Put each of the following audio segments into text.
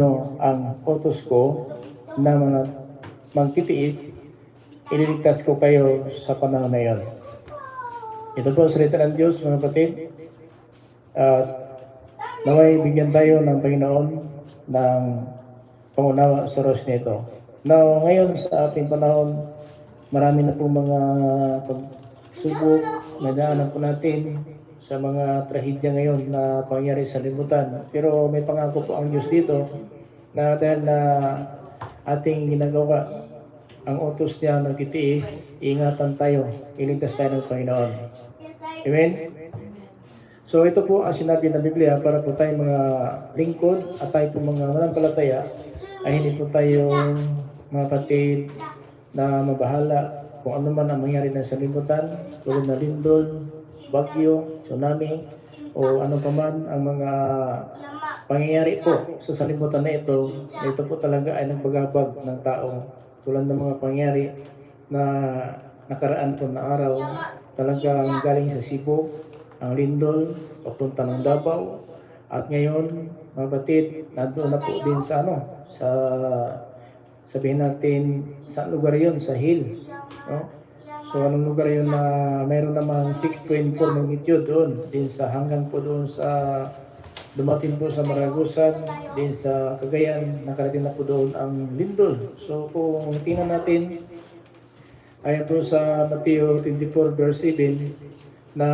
no, ang utos ko na mga magtitiis, ililigtas ko kayo sa panahon na yon. Ito po salita ng Diyos, mga kapatid. At naway bigyan tayo ng Panginoon ng pangunawa sa oras nito. Now, ngayon sa ating panahon, marami na pong mga pagsubok na daanan po natin sa mga trahedya ngayon na pangyari sa libutan. Pero may pangako po ang Diyos dito na dahil na ating ginagawa ang utos niya nagtitiis, ingatan tayo, iligtas tayo ng Panginoon. Amen? So ito po ang sinabi ng Biblia para po tayong mga lingkod at tayo po mga manampalataya ay hindi po tayo mga na mabahala kung ano man ang mangyari na sa libutan, tulad na lindol, bagyo, tsunami, o ano pa man ang mga pangyayari po sa salimutan na ito, ito po talaga ay nagbagabag ng tao tulad ng mga pangyayari na nakaraan po na araw talagang galing sa Cebu, ang lindol, papunta ng Davao, at ngayon, mga batid, nandun na po din sa ano, sa sabihin natin, sa lugar yon sa hill. No? So, anong lugar yun na mayroon naman 6.4 magnitude doon, din sa hanggang po doon sa dumating po sa Maragusan, din sa Cagayan, nakarating na po doon ang lindol. So, kung tingnan natin, ayon po sa Mateo 24 verse 7, na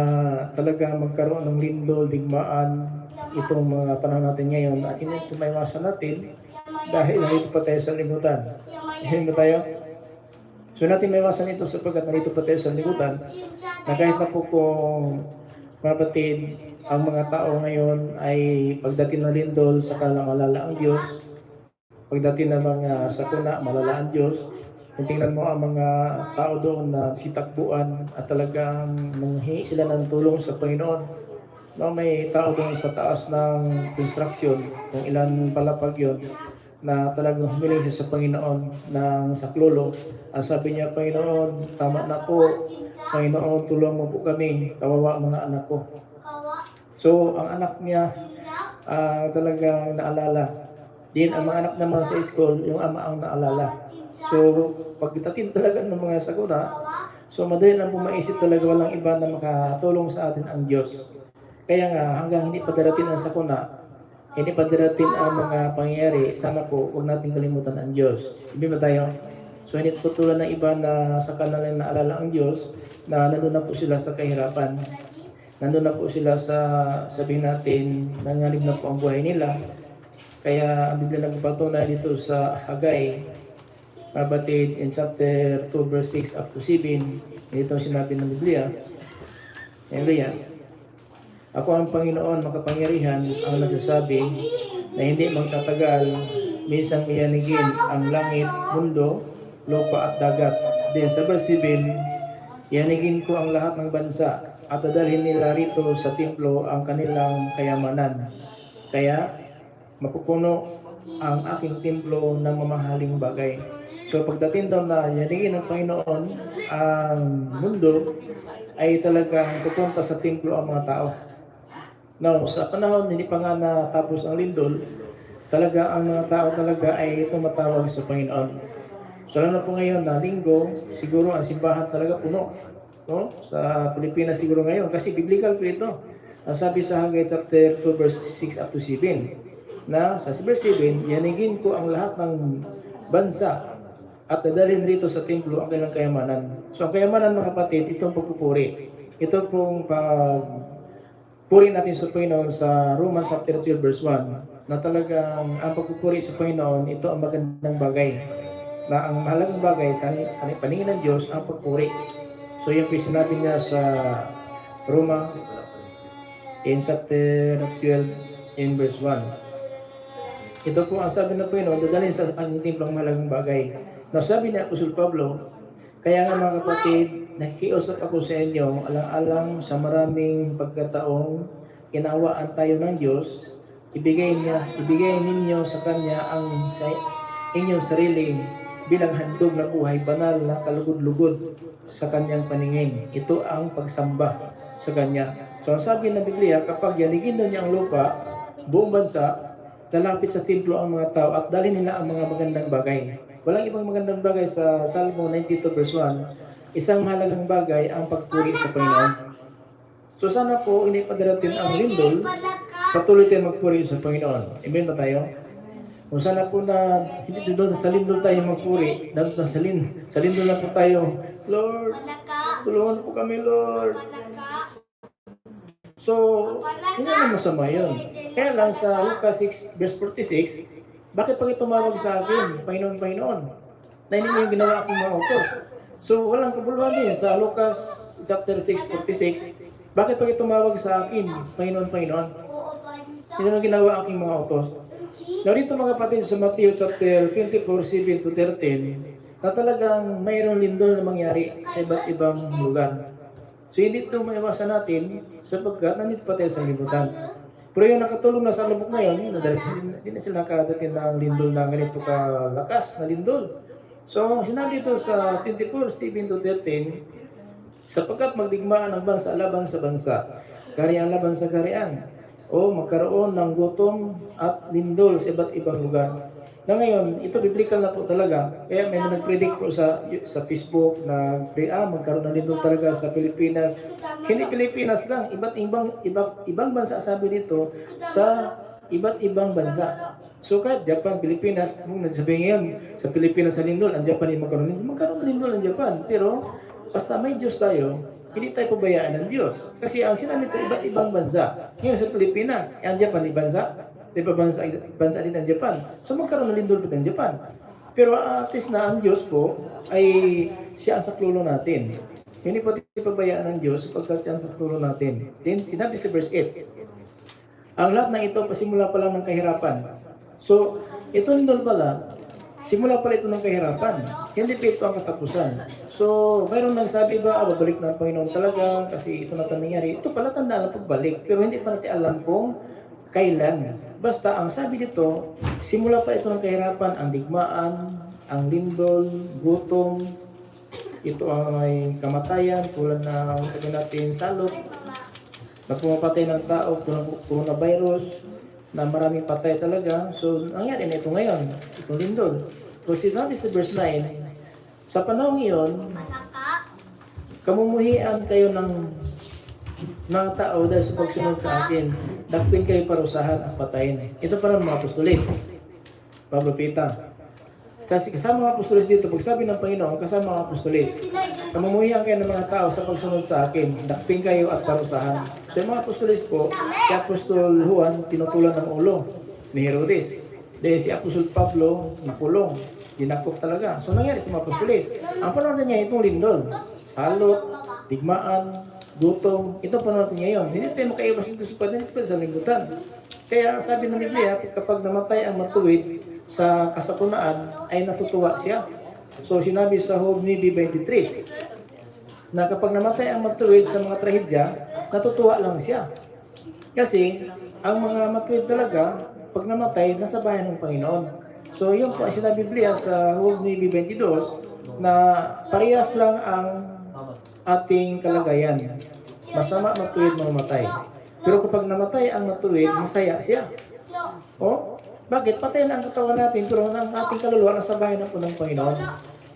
talaga magkaroon ng lindol, digmaan, itong mga panahon natin ngayon, at hindi ito maiwasan natin dahil nandito pa tayo sa libutan. Hindi ba tayo? So natin may iwasan ito sapagkat nandito pa tayo sa libutan na kahit na po kung mga ang mga tao ngayon ay pagdating ng lindol, saka lang malala ang Diyos. Pagdating ng mga sakuna, malala ang Diyos. Kung tingnan mo ang mga tao doon na sitakbuan at talagang manghingi sila ng tulong sa Panginoon. No, may tao doon sa taas ng construction, kung ilan palapag yon na talagang humiling siya sa Panginoon ng saklolo. Ang sabi niya, Panginoon, tama na po. Panginoon, tulungan mo po kami. Kawawa ang mga anak ko. So, ang anak niya ah, talagang naalala. Din, ang mga anak naman sa school, yung ama ang naalala. So, pagdating talaga ng mga sakura, so madali lang po maisip talaga walang iba na makatulong sa atin ang Diyos. Kaya nga, hanggang hindi pa darating ang sakuna, hindi pa darating ang mga pangyayari, sana po huwag natin kalimutan ang Diyos. Hindi ba tayo? So hindi po tulad ng iba na sa kanila naalala ang Diyos, na nandun na po sila sa kahirapan. Nandun na po sila sa, sabihin natin, nanganib na po ang buhay nila. Kaya ang Biblia nagpapatunay dito sa Hagay, mabatid in chapter 2 verse 6 up to 7, dito ang sinabi ng Biblia. Hallelujah. Ako ang Panginoon makapangyarihan ang nagsasabi na hindi magtatagal minsan iyanigin ang langit, mundo, lupa at dagat. Then sa verse 7, iyanigin ko ang lahat ng bansa at dadalhin nila rito sa templo ang kanilang kayamanan. Kaya mapupuno ang aking templo ng mamahaling bagay. So pagdating daw na yanigin ng Panginoon ang mundo ay talagang pupunta sa templo ang mga tao. Now, sa panahon hindi pa nga natapos ang lindol, talaga ang mga tao talaga ay tumatawag sa Panginoon. So lalo po ngayon na linggo, siguro ang simbahan talaga puno. No? Sa Pilipinas siguro ngayon, kasi biblical po ito. Ang sabi sa Haggai chapter 2 verse 6 up to 7, na sa verse 7, yanigin ko ang lahat ng bansa at dadalhin rito sa templo ang kanilang kayamanan. So ang kayamanan mga kapatid, itong pagpupuri. Ito pong pag puri natin sa Panginoon sa Romans chapter 12 verse 1 na talagang ang pagpupuri sa Panginoon ito ang magandang bagay na ang mahalagang bagay sa paningin ng Diyos ang pagpuri. So yung sinabi niya sa Roma in chapter 12 in verse 1. Ito po ang sabi ng Panginoon, dadalhin sa kanyang timplong mahalagang bagay. Now sabi ni Apostol Pablo, kaya nga mga kapatid, nakikiusap ako sa inyo, alang-alang sa maraming pagkataong kinawaan tayo ng Diyos, ibigay niya, ibigay ninyo sa Kanya ang sa inyong sarili bilang handog na buhay banal na kalugod-lugod sa Kanyang paningin. Ito ang pagsamba sa Kanya. So ang sabi ng Biblia, kapag yanigin niya ang lupa, buong bansa, lalapit sa templo ang mga tao at dalhin nila ang mga magandang bagay. Walang ibang magandang bagay sa Salmo 92 verse 1. Isang mahalagang bagay ang pagpuri sa Panginoon. So sana po hindi pa darating ang lindol, patuloy tayong magpuri sa Panginoon. Amen ba tayo? Kung sana po na hindi doon sa lindol tayo magpuri, dapat na sa, lin, sa lindol na po tayo, Lord, tulungan po kami, Lord. So, hindi naman masama yun. Kaya lang sa Lucas 6 verse 46, bakit pag tumawag sa akin, Panginoon, Panginoon, na hindi yung ginawa aking mga utos? So, walang kabuluhan din sa Lucas chapter 6, 46, bakit pag tumawag sa akin, Panginoon, Panginoon, hindi mo ginawa aking mga utos? Now dito mga kapatid sa Matthew chapter 24, 7 to 13, na talagang mayroong lindol na mangyari sa iba't ibang lugar. So hindi ito maiwasan natin sapagkat nandito pa tayo sa libutan. Pero yung nakatulong na sa lubok ngayon, yun, hindi na sila nakadating ng lindol na ganito kalakas na lindol. So sinabi dito sa 24, 7 to 13, sapagkat magdigmaan ang bansa laban sa bansa, kariyan laban sa kariyan, o magkaroon ng gutom at lindol sa iba't ibang lugar. Na ngayon, ito biblical na po talaga. Kaya may mga nag-predict po sa sa Facebook na ah, magkaroon ng lindol talaga sa Pilipinas. Hindi Pilipinas lang, iba't ibang iba, ibang bansa sabi dito sa iba't ibang bansa. So kahit Japan, Pilipinas, kung nagsabihin ngayon, sa Pilipinas sa lindol, ang Japan ay magkaroon lindol. Magkaroon ng lindol ang Japan. Pero basta may Diyos tayo, hindi tayo pabayaan ng Diyos. Kasi ang sinabi sa iba't ibang bansa, ngayon sa Pilipinas, eh, ang Japan ay bansa, di ba bansa, bansa din ang Japan. So magkaroon ng lindol po ng Japan. Pero at least na ang Diyos po ay siya ang saklulo natin. Hindi po pabayaan ng Diyos sapagkat siya ang saklulo natin. Then sinabi sa verse 8, ang lahat ng ito pasimula pa lang ng kahirapan. So, ito lindol pala, simula pala ito ng kahirapan. Hindi pa ito ang katapusan. So, mayroon nang sabi ba, ah, babalik na ang Panginoon talaga kasi ito na nangyari. Ito pala tandaan ang pagbalik. Pero hindi pa natin alam kung kailan. Basta, ang sabi dito, simula pa ito ng kahirapan, ang digmaan, ang lindol, gutom, ito ay kamatayan, tulad na sabi natin salot, na pumapatay ng tao, corona- coronavirus, na maraming patay talaga. So, nangyari na ito ngayon, itong lindol. So, sinabi sa verse 9, sa panahon iyon, kamumuhian kayo ng mga tao dahil sa pagsunod sa akin. Dakpin kayo parusahan at patayin. Ito para mga apostolis. Pablo Pita. Kasi kasama mga apostolis dito, pag sabi ng Panginoon, kasama mga apostolis. Kamumuhian kayo ng mga tao sa pagsunod sa akin. Dakpin kayo at parusahan. So yung mga apostolis po, si Apostol Juan, tinutulan ng ulo ni Herodes. Dahil si Apostol Pablo, nakulong. Dinakop talaga. So nangyari sa mga apostolis. Ang panahon niya itong lindol. Salot, digmaan, gutom. Ito panahon natin ngayon. Hindi tayo makaiwas dito sa panahon sa libutan. Kaya sabi ng Biblia, kapag namatay ang matuwid sa kasapunaan, ay natutuwa siya. So sinabi sa Job 9.23, na kapag namatay ang matuwid sa mga trahedya, natutuwa lang siya. Kasi, ang mga matuwid talaga, pag namatay, nasa bayan ng Panginoon. So, yun po ang sinabi Biblia sa Job 9.22, na parehas lang ang ating kalagayan. Masama matuwid mamatay. Pero kapag namatay ang matuwid, masaya siya. O, bakit? Patay na ang katawan natin, pero ang ating kaluluwa nasa bahay ng Panginoon.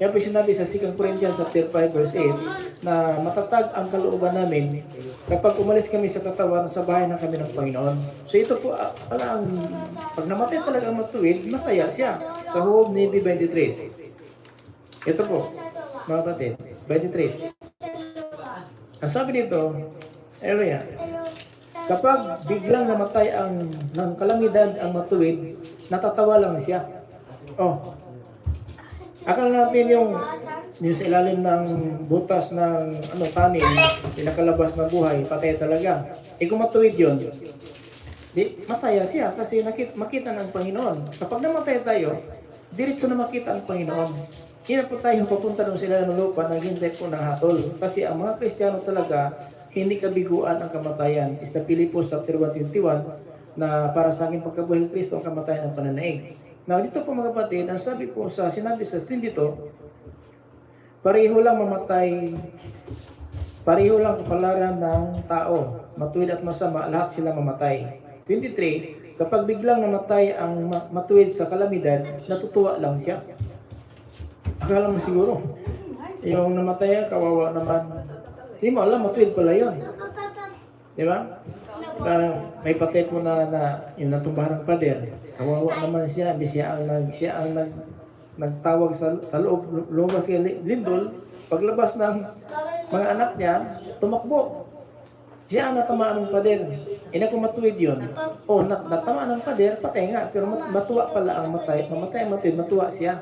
Kaya po sinabi sa 2 Corinthians chapter 5 verse 8 na matatag ang kalooban namin kapag umalis kami sa katawan, sa bahay na kami ng Panginoon. So ito po, ah, pala ang, pag namatay talaga ang matuwid, masaya siya. Sa Job 9.23. Ito po, mga kapatid, 23. Ang sabi dito, area, kapag biglang namatay ang ng kalamidad ang matuwid, natatawa lang siya. Oh. Akala natin yung yung sa ilalim ng butas ng ano tanim, pinakalabas na buhay, patay talaga. Eh kung matuwid yun, di, masaya siya kasi nakita, makita ng Panginoon. Kapag namatay tayo, diretso na makita ang Panginoon. Hindi na po tayo papunta doon sila ng lupa, naghintay po ng hatol. Kasi ang mga Kristiyano talaga, hindi kabiguan ang kamatayan. Is the Philippines chapter 121 na para sa akin pagkabuhay ng Kristo ang kamatayan ng pananaig. Now dito po mga kapatid, ang sabi po sa sinabi sa stream dito, pareho lang mamatay, pareho lang kapalaran ng tao, matuwid at masama, lahat sila mamatay. 23, kapag biglang namatay ang ma- matuwid sa kalamidad, natutuwa lang siya. Akala mo siguro, yung namatay, kawawa naman. Hindi mo alam, matuwid pala yun. Di ba? Parang may patay mo na, na yung natumbahan ng pader. Kawawa naman siya, siya ang, nag, siya ang nag, nagtawag sa, sa loob, lumabas kay Li- Lindol, paglabas ng mga anak niya, tumakbo. Siya ang natamaan ng pader. Ina kung matuwid yun. O, nat natamaan ng pader, patay nga. Pero mat- matuwa pala ang matay. Mamatay matuwid, matuwa siya.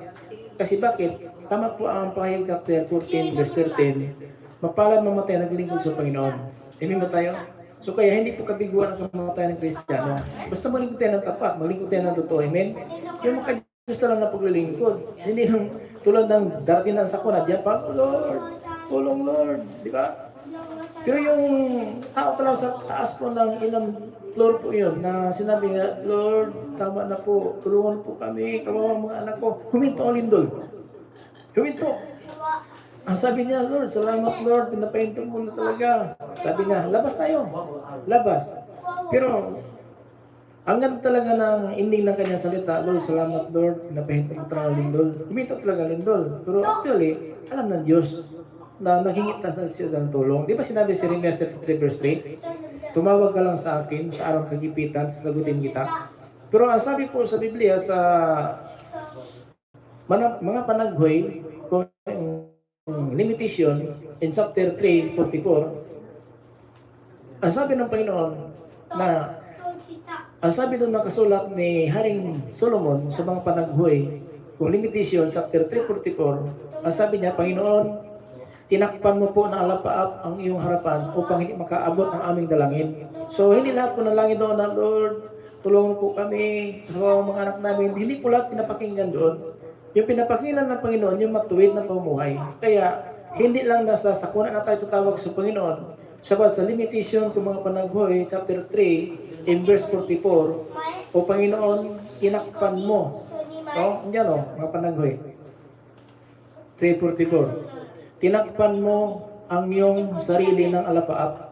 Kasi bakit? Tama po ang pahayag chapter 14, verse 13. Mapalad mamatay naglingkod sa Panginoon. Amen ba tayo? So kaya hindi po kabiguan ang kamatayan ng Kristiyano. Basta maglingkod tayo ng tapat, maglingkod tayo ng totoo. Amen? Yung mga gusto lang na paglilingkod. Hindi lang tulad ng darating ng sakuna, diyan pa, Lord, tulong Lord. Di ba? Pero yung tao talaga sa taas po ng ilang floor po yun na sinabi nga, Lord, tama na po, tulungan po kami, kawawa mga anak ko. Huminto ang lindol. Huminto. Ang sabi niya, Lord, salamat Lord, pinapahinto mo na talaga. Sabi niya, labas tayo. Labas. Pero, ang ganda talaga ng ending ng kanyang salita, Lord, salamat Lord, pinapahinto mo talaga lindol. Huminto talaga lindol. Pero actually, alam ng Diyos na naghingi na siya ng tulong. Di ba sinabi si Jeremiah 33 verse 3? Tumawag ka lang sa akin sa araw kagipitan, sasagutin kita. Pero ang sabi po sa Biblia sa mga, panaghoy, limitation in chapter 3, 44, ang sabi ng Panginoon na ang sabi doon ng kasulat ni Haring Solomon sa mga panaghoy, kung limitation, chapter 344, ang sabi niya, Panginoon, tinakpan mo po ng alapaap ang iyong harapan upang hindi makaabot ang aming dalangin. So, hindi lahat po ng langit doon na, Lord, tulungan po kami, hawa mga anak namin. Hindi po lahat pinapakinggan doon. Yung pinapakinggan ng Panginoon, yung matuwid na pamumuhay. Kaya, hindi lang nasa sakuna na tayo tatawag sa Panginoon. Sabat sa limitation kung mga panaghoy, chapter 3, in verse 44, O Panginoon, inakpan mo. O, yan o, mga panaghoy. 344. Tinakpan mo ang iyong sarili ng alapaap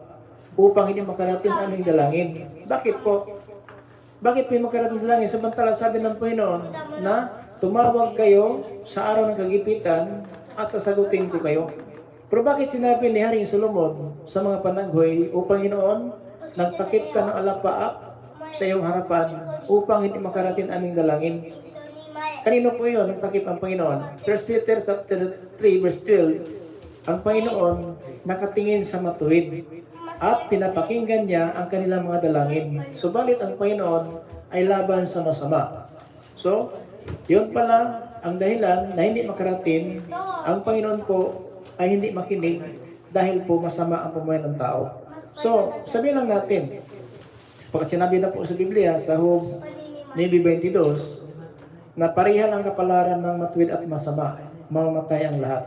upang hindi makarating ang aming dalangin. Bakit po? Bakit po yung makarating dalangin? Samantala sabi ng Panginoon na tumawag kayo sa araw ng kagipitan at sasagutin ko kayo. Pero bakit sinabi ni Haring Solomon sa mga panaghoy, O Panginoon, nagtakip ka ng alapaap sa iyong harapan upang hindi makarating aming dalangin. Kanino po yun? Nagtakip ang Panginoon. 1 Peter chapter 3 verse 12, ang Panginoon nakatingin sa matuwid at pinapakinggan niya ang kanilang mga dalangin. Subalit ang Panginoon ay laban sa masama. So, yun pala ang dahilan na hindi makarating, ang Panginoon po ay hindi makinig dahil po masama ang pumuhay ng tao. So, sabihin lang natin, pagkat sinabi na po sa Biblia, sa Job 9.22, na pareha ang kapalaran ng matuwid at masama, mamamatay ang lahat.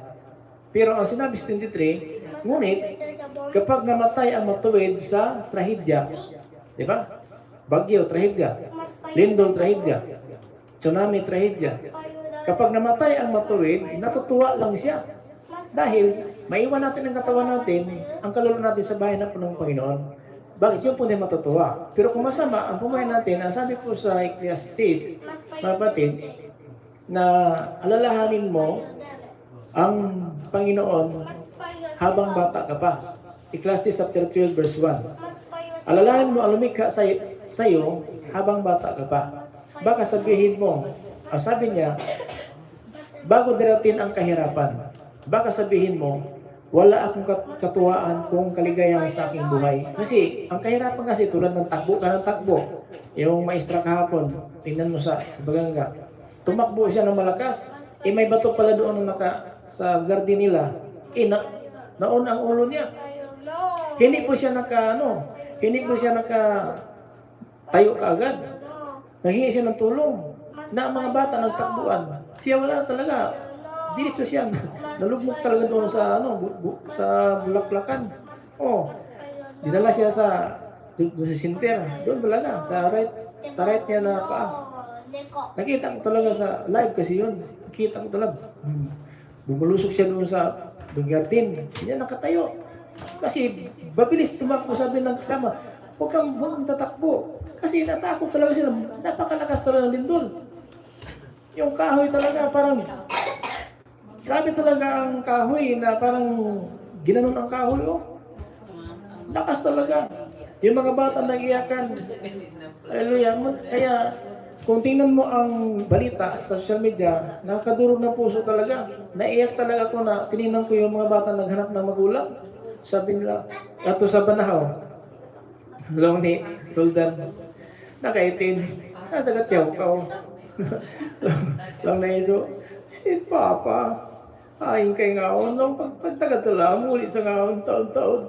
Pero ang sinabi sa 23, ngunit kapag namatay ang matuwid sa trahedya, di ba? Bagyo, trahedya. Lindol, trahedya. Tsunami, trahedya. Kapag namatay ang matuwid, natutuwa lang siya. Dahil maiwan natin ang katawan natin, ang kaluluwa natin sa bahay ng punong Panginoon. Bakit? Yung po na matutuwa. Pero kung masama, ang pumahay natin, ang sabi po sa Ecclesiastes, mga na alalahanin mo ang Panginoon habang bata ka pa. Ecclesiastes chapter 12 verse 1. Alalahanin mo ang lumikha sa iyo habang bata ka pa. Baka sabihin mo, ang sabi niya, bago darating ang kahirapan, baka sabihin mo, wala akong kat- katuwaan kung kaligayahan sa aking buhay. Kasi, ang kahirapan kasi tulad ng takbo ka ng takbo. Yung maestra kahapon, tingnan mo sa, sa baganga. Tumakbo siya ng malakas. Eh may bato pala doon na naka, sa garden nila. Eh, na, naon ang ulo niya. Hindi po siya naka, ano, hindi po siya naka tayo kaagad. Naghingi siya ng tulong na mga bata nagtakbuan. Siya wala talaga. Diretso siya. Nalugmok talaga doon sa ano, bu- bu- sa bulaklakan. Oh. Dinala siya sa doon sa sinter. Doon talaga sa right sa right niya na paa. Nakita ko talaga sa live kasi yun. Nakita ko talaga. Hmm. Bumulusok siya doon sa Dungartin. Hindi nakatayo. Kasi mabilis tumakbo sabi ng kasama. Huwag kang, huwag kang tatakbo. Kasi natakot talaga sila. Napakalakas talaga ng lindol. Yung kahoy talaga parang grabe talaga ang kahoy na parang ginanon ang kahoy oh. Lakas talaga. Yung mga bata nag-iyakan. Hallelujah. Kaya kung tingnan mo ang balita sa social media, nakakadurog ng puso talaga. Naiyak talaga ako na tinignan ko yung mga bata naghanap ng magulang. Sabi nila, ato sa Banahaw, long ni Roldan, nakaitin, nasa gatyaw ka. oh. lang na iso, si Papa, ayin kay ngaon, nung pagpagtagat sa lang, muli sa ngaon, taon-taon.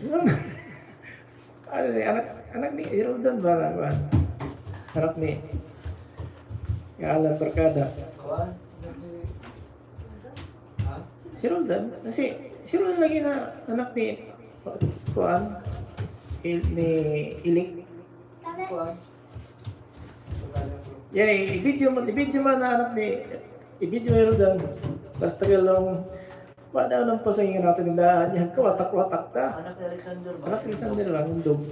ano ni, anak, anak ni si Roldan ba na ba? Anak ni, Alan Barkada. Si Roldan, kasi si Roldan lagi na anak ni Kuan, ni Ilik. Yeah, i-video mo, i-video mo na anak ni, i-video mo Roldan. Basta ka lang, wala nang pasangin natin na yan, kawatak-watak ta. Anak ni Alexander ba? Anak ni Sander lang, undog.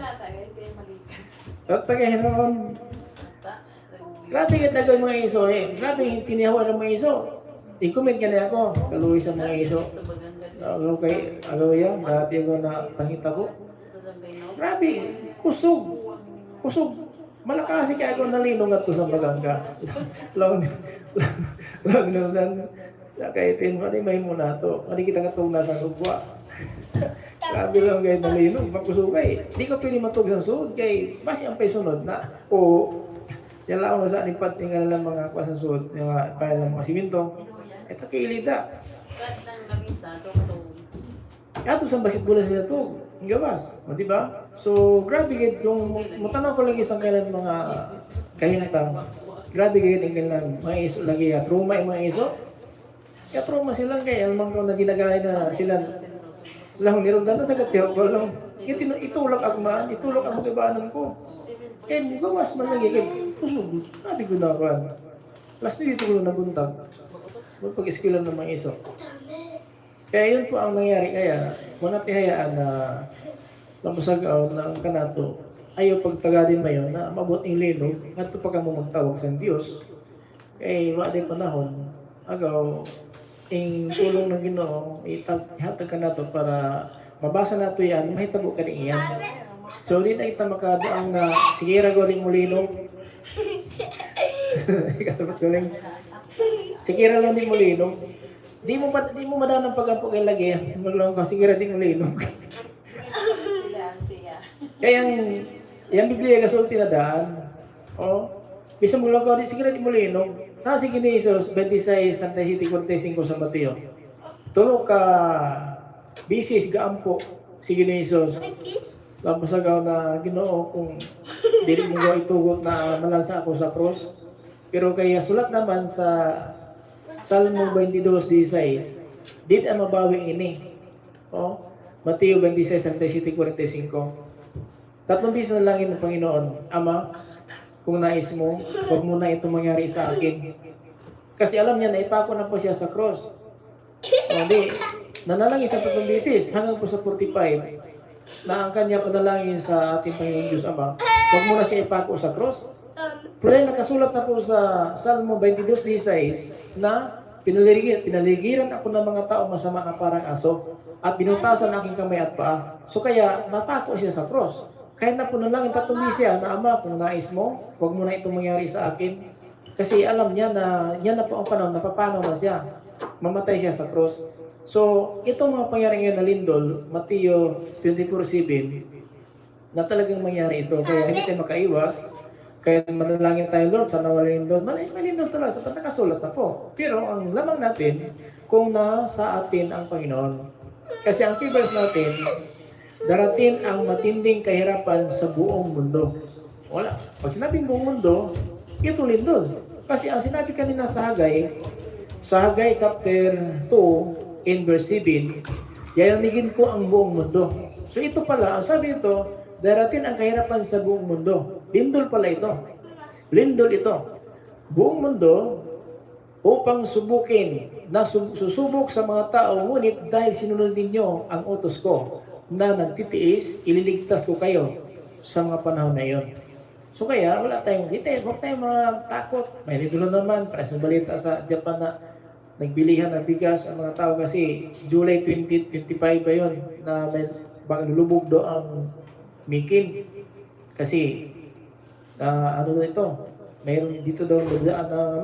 Tatay, hindi malikas. At tagahin naman, grabe yung dagay mga iso eh. Grabe yung tinihawa ng mga iso. I-comment ka na ako, kaluwi sa mga iso. Agaw kay, agaw yan, grabe ako na pangita ko. Grabe, kusog. Kusog. Malakasi kaya ako nalinong at to sa bagangka. Long, long, long, long, Nakaitin, mali may muna to. Mali kita katong nasa lugwa. Grabe lang kayo nalinong, makusugay. Di ka pwede matug sa suod, kay basi ang pay sunod na. O, yan lang ako sa anipat nga lang mga kwa sa suod, mga pahal ng mga siminto. Ito kay Ilida. Ato sa basketball sila to, ang gawas, o di ba? So, grabe gid kung mutanaw ko lagi sa kailan mga kahintang. Grabe gid ang kailan mga iso lagi ya trauma yung mga iso. Kaya trauma sila kay alam ko na ginagaya na sila lang nirundan na sa gatiyaw ko lang. Ito itulak ako man, itulak ang magibaanan ko. Kaya gawas man lagi kay kusog. Grabe ko na ako. Last dito ko na buntag. Pag-eskwela ng mga iso. Kaya yun po ang nangyari. Kaya, mga tihayaan na na ang kanato, ayaw pagtagadin mo yun na mabot ng lino, ngadto pa ka mo magtawag sa Diyos. Kaya wala din panahon, agaw, ang tulong ng Ginoo, ihatag ka nato para mabasa nato yan, mahitabo ka din yan. So, di na kita makado ang uh, sige ragoling mo lino. Ikasabat ko lang. Sige lang din mo lino. Di mo pa di mo madanang pagampo kay lagi. Maglong ko sige ra di mo linog. Sila ang tiya. Kaya yung yung Biblia gasulti na daan. Oh. Bisa mo lang ko di sige mo linog. Na sige ni Jesus 26 37 45 sa Mateo. Tulo ka bisis gaampo sige ni Jesus. Tapos agaw na Ginoo kung dili mo itugot na malansa ako sa cross. Pero kaya sulat naman sa Salmo 22:16, di na mabawi ini. Oh, Mateo 26, 37, 45. Tatlong bisis na langin ng Panginoon, Ama, kung nais mo, huwag mo na mangyari sa akin. Kasi alam niya na ipako na po siya sa cross. O di, nanalangin sa tatlong bisis hanggang po sa 45 na ang kanya panalangin sa ating Panginoon Diyos Ama, huwag mo siya ipako sa cross. Pero nakasulat na po sa Salmo 22.16 na pinaligiran, pinaligiran ako ng mga tao masama na parang aso at binutasan aking kamay at paa. So kaya napako siya sa cross. Kahit na po na lang tatlong siya na ama kung nais mo, huwag mo na itong mangyari sa akin. Kasi alam niya na yan na po ang panahon, napapanaw na siya. Mamatay siya sa cross. So, itong mga pangyari ngayon na lindol, Mateo 24.7, na talagang mangyari ito. Kaya hindi tayo makaiwas. Kaya manalangin tayo, Lord, sana wala lindol. Mal malindol talaga, sapat nakasulat na po. Pero ang lamang natin, kung nasa atin ang Panginoon. Kasi ang key verse natin, darating ang matinding kahirapan sa buong mundo. Wala. Pag sinabing buong mundo, ito lindol. Kasi ang sinabi kanina sa Hagay, sa Hagay chapter 2 in verse 7, yayamigin ko ang buong mundo. So ito pala, ang sabi ito, darating ang kahirapan sa buong mundo. Lindol pala ito. Lindol ito. Buong mundo upang subukin na sub- susubok sa mga tao, ngunit dahil sinunod ninyo ang utos ko na nagtitiis, ililigtas ko kayo. sa mga panahon na iyon. So kaya wala tayong kita, huwag tayong mga takot. May dito naman, sa balita sa Japan na nagbilihan ng bigas ang mga tao kasi July 2025 ba yun na may bang lulubog do ang Mikin kasi ah, ano ito mayroon dito daw nagdaan na